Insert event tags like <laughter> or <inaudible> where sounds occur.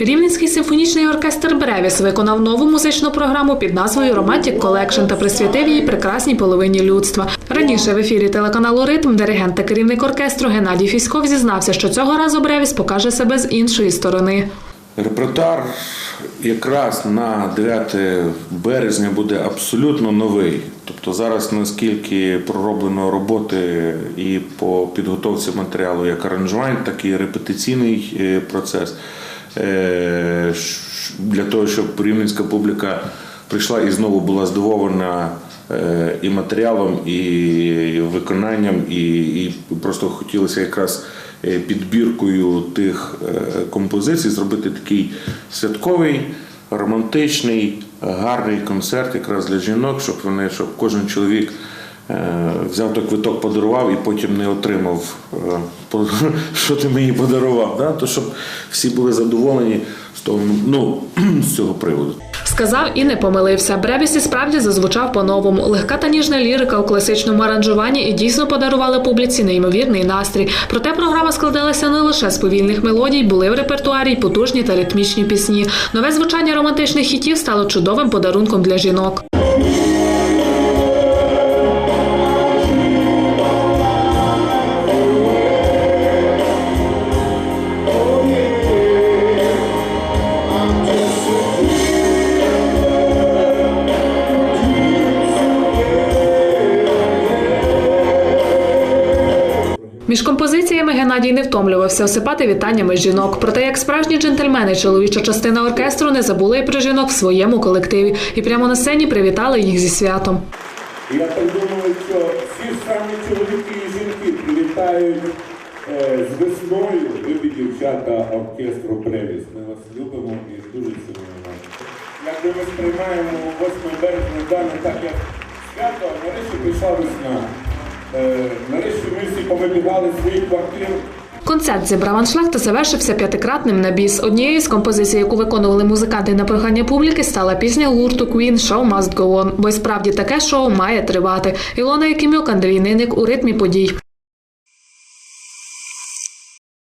Рівненський симфонічний оркестр Бревіс виконав нову музичну програму під назвою Romantic Collection та присвятив її прекрасній половині людства. Раніше в ефірі телеканалу Ритм диригент та керівник оркестру Геннадій Фіськов зізнався, що цього разу Бревіс покаже себе з іншої сторони. Репертуар якраз на 9 березня буде абсолютно новий. Тобто зараз наскільки пророблено роботи і по підготовці матеріалу як аранжувань, так і репетиційний е, процес. Е, Для того, щоб рівненська публіка прийшла і знову була здивована е, і матеріалом, і виконанням, і, просто хотілося якраз е, підбіркою тих композицій зробити такий святковий, романтичний, гарний концерт якраз для жінок, щоб вони, щоб кожен чоловік. Е, Взяв той квиток, подарував і потім не отримав, е, <laughs> що ти мені подарував. Да? То щоб всі були задоволені з того, ну, <clears throat> з цього приводу. Сказав і не помилився. Бревіс і справді зазвучав по-новому. Легка та ніжна лірика у класичному аранжуванні і дійсно подарували публіці неймовірний настрій. Проте програма складалася не лише з повільних мелодій, були в репертуарі й потужні та ритмічні пісні. Нове звучання романтичних хітів стало чудовим подарунком для жінок. Між композиціями Геннадій не втомлювався осипати вітаннями жінок. Проте, як справжні джентльмени, чоловіча частина оркестру не забула і про жінок в своєму колективі і прямо на сцені привітали їх зі святом. Я так думаю, що всі самі чоловіки і жінки привітають е, з весною. Любі дівчата оркестру Превіс. Ми вас любимо і дуже цінуємо. Якби ми сприймаємо 8 березня дане так, як свято, а нарешті прийшла весна. Е, нарешті ми всі повибігали своїх квартир. Концерт зібрав аншлаг та завершився п'ятикратним на біс. Однією з композицій, яку виконували музиканти на прохання публіки, стала пісня гурту Queen «Show must go on», бо й справді таке шоу має тривати. Ілона Якимюк, Андрій Ниник у ритмі подій.